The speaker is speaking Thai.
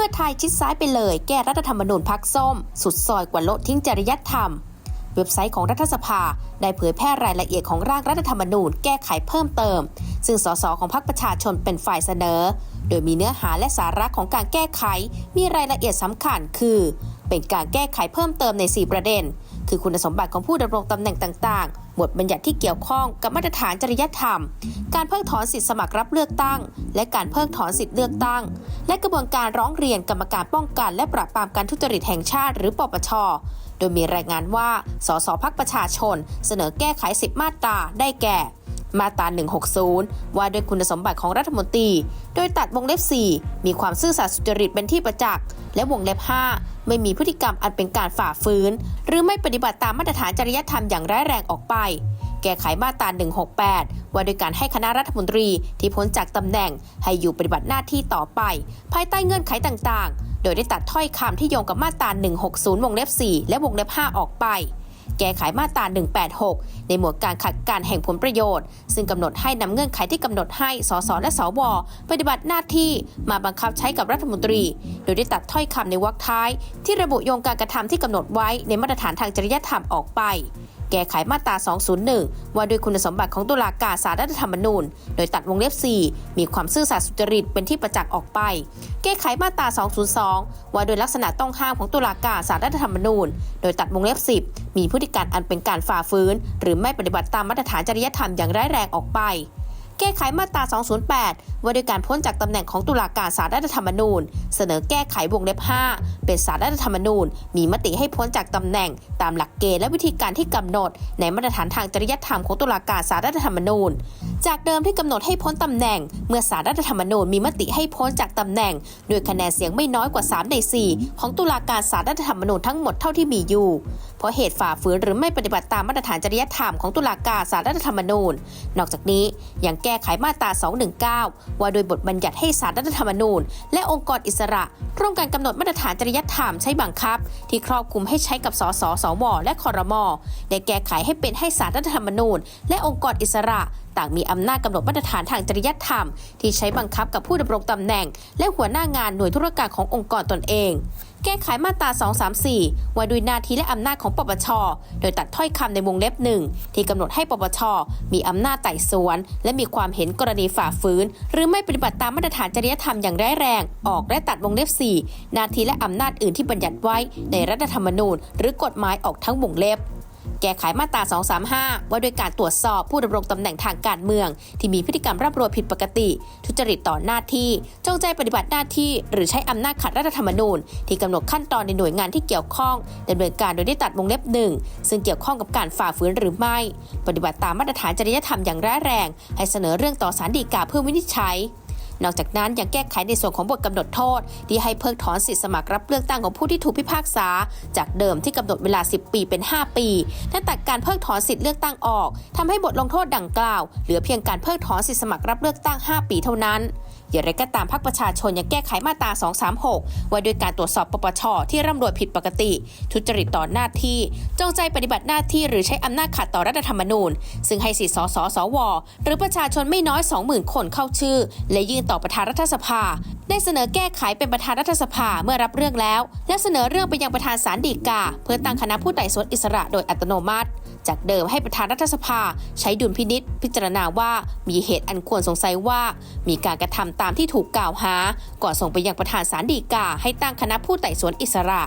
พื่อไทยชิดซ้ายไปเลย แก้รัฐธรรมนูญพักส้ม สุดซอยกว่าโลดทิ้งจริยธรรม เว็บไซต์ของรัฐสภา ได้เผยแพร่รายละเอียดของร่างรัฐธรรมนูญแก้ไขเพิ่มเติม ซึ่งสสของพรรคประชาชนเป็นฝ่ายเสนอ โดยมีเนื้อหาและสาระของการแก้ไข มีรายละเอียดสำคัญคือ เป็นการแก้ไขเพิ่มเติมใน 4 ประเด็น คือคุณสมบัติของผู้ดำรงตำแหน่งต่างๆ บทบัญญัติที่เกี่ยวข้องกับมาตรฐานจริยธรรม การเพิกถอนสิทธิสมัครรับเลือกตั้ง และการเพิกถอนสิทธิเลือกตั้ง และกระบวนการร้องเรียนกรรมการป้องกัน และปราบปรามการทุจริตแห่งชาติ หรือปปช โดยมีรายงานว่า สสพักประชาชน เสนอแก้ไข10มาตราได้แก่ มาตรา 160 ว่าด้วยคุณสมบัติของรัฐมนตรี โดยตัดวงเล็บ 4 มีความซื่อสัตย์สุจริตเป็นที่ประจักษ์ และวงเล็บ 5 ไม่มีพฤติกรรมอันเป็นการฝ่าฝืน หรือไม่ปฏิบัติตามมาตรฐานจริยธรรมอย่างร้ายแรงออกไป แก้ไขมาตรา 168 ว่าโดยการให้คณะรัฐมนตรีที่พ้นจากตำแหน่ง ให้อยู่ปฏิบัติหน้าที่ต่อไป ภายใต้เงื่อนไขต่างๆ โดยได้ตัดถ้อยคำที่โยงกับมาตรา 160 วงเล็บ 4 และวงเล็บ 5 ออกไป แก้ไขมาตรา 186 ในหมวดการขัดการแห่งผลประโยชน์ ซึ่งกำหนดให้นำเงื่อนไขที่กำหนดให้สสและสวปฏิบัติหน้าที่มาบังคับใช้กับรัฐมนตรี โดยได้ตัดถ้อยคำในวรรคท้าย ที่ระบุโยงการกระทำที่กำหนดไว้ในมาตรฐานทางจริยธรรมออกไป แก้ไขมาตรา 201 ว่าด้วยคุณสมบัติของตุลาการสารรัฐธรรมนูญ โดยตัดวงเล็บ 4 มีความซื่อสัตย์สุจริตเป็นที่ประจักษ์ออกไป แก้ไขมาตรา 202 ว่าโดยลักษณะต้องห้ามของตุลาการสารรัฐธรรมนูญ โดยตัดวงเล็บ 10 มีพฤติการอันเป็นการฝ่าฝืน หรือไม่ปฏิบัติตามมาตรฐานจริยธรรมอย่างร้ายแรงออกไป แก้ไขมาตรา 208 ว่าด้วยการพ้นจากตำแหน่งของตุลาการศาลรัฐธรรมนูญ เสนอแก้ไขวงเล็บ 5 เป็นศาลรัฐธรรมนูญ มีมติให้พ้นจากตำแหน่งตามหลักเกณฑ์และวิธีการที่กำหนด ในมาตรฐานทางจริยธรรมของตุลาการศาลรัฐธรรมนูญ จากเดิมที่กำหนดให้พ้นตำแหน่ง เมื่อศาลรัฐธรรมนูญมีมติให้พ้นจากตำแหน่งโดยคะแนนเสียงไม่น้อยกว่า 3 ใน 4 ของตุลาการศาลรัฐธรรมนูญทั้งหมดเท่าที่มีอยู่ เพราะเหตุฝ่าฝืนหรือไม่ปฏิบัติตามมาตรฐานจริยธรรมของตุลาการศาลรัฐธรรมนูญ นอกจากนี้ยังแก้ไขมาตรา 219 ว่าโดยบทบัญญัติให้ศาลรัฐธรรมนูญ และองค์กรอิสระ ร่วมกันกำหนดมาตรฐานจริยธรรมใช้บังคับ ที่ครอบคลุมให้ใช้กับสสสวและคอรมอได้แก้ไขให้เป็นให้ศาลรัฐธรรมนูญ และองค์กรอิสระต่างมีอำนาจกำหนดมาตรฐานทางจริยธรรม ที่ใช้บังคับกับผู้ดำรงตำแหน่ง และหัวหน้างานหน่วยธุรการขององค์กรตนเองแก้ไขมาตรา 234 ว่าด้วยหน้าที่และอำนาจของปปช โดยตัดถ้อยคำในวงเล็บหนึ่งที่กำหนดให้ปปช มีอำนาจไต่สวน และมีความเห็นกรณีฝ่าฝืน หรือไม่ปฏิบัติตามมาตรฐานจริยธรรมอย่างร้ายแรง ออกและตัดวงเล็บ 4 หน้าที่และอำนาจอื่นที่บัญญัติไว้ในรัฐธรรมนูญ หรือกฎหมายออกทั้งวงเล็บ แก้ไขมาตรา 235 ว่าด้วยการตรวจสอบผู้ดำรงตำแหน่งทางการเมือง ที่มีพฤติกรรมร่ำรวยผิดปกติ ทุจริตต่อหน้าที่ จงใจปฏิบัติหน้าที่ หรือใช้อำนาจขัดรัฐธรรมนูญ ที่กำหนดขั้นตอนในหน่วยงานที่เกี่ยวข้องดำเนินการโดยได้ตัดวงเล็บหนึ่งซึ่งเกี่ยวข้องกับการฝ่าฝืนหรือไม่ ปฏิบัติตามมาตรฐานจริยธรรมอย่างร้ายแรง ให้เสนอเรื่องต่อศาลฎีกาเพื่อวินิจฉัย นอกจากนั้นยังแก้ไขในส่วนของบทกำหนดโทษ ที่ให้เพิกถอนสิทธิสมัครรับเลือกตั้งของผู้ที่ถูกพิพากษา จากเดิมที่กำหนดเวลา 10 ปีเป็น 5 ปีและตัดการเพิกถอนสิทธิเลือกตั้งออกทำให้บทลงโทษดังกล่าว เหลือเพียงการเพิกถอนสิทธิสมัครรับเลือกตั้ง 5 ปีเท่านั้นอย่างไรก็ตามพรรคประชาชนยังแก้ไขมาตรา 236 ว่าด้วยการตรวจสอบปปช ที่ร่ำรวยผิดปกติ ทุจริตต่อหน้าที่ จงใจปฏิบัติหน้าที่หรือใช้อำนาจขัดต่อรัฐธรรมนูญ ซึ่งให้สิทธิสสสว หรือประชาชนไม่น้อย 20,000 คนเข้าชื่อ และยื่นต่อประธานรัฐสภา ได้เสนอแก้ไขเป็นประธานรัฐสภาเมื่อรับเรื่องแล้ว และเสนอเรื่องไปยังประธานศาลฎีกา เพื่อตั้งคณะผู้ไต่สวนอิสระโดยอัตโนมัติ จากเดิมให้ประธานรัฐสภา ใช้ดุลพินิษพิจารณาว่ามีเหตุอันควรสงสัยว่า มีการกระทำตามที่ถูกกล่าวหา ก่อนส่งไปยังประธานศาลฎีกา ให้ตั้งคณะผู้ไต่สวนอิสระ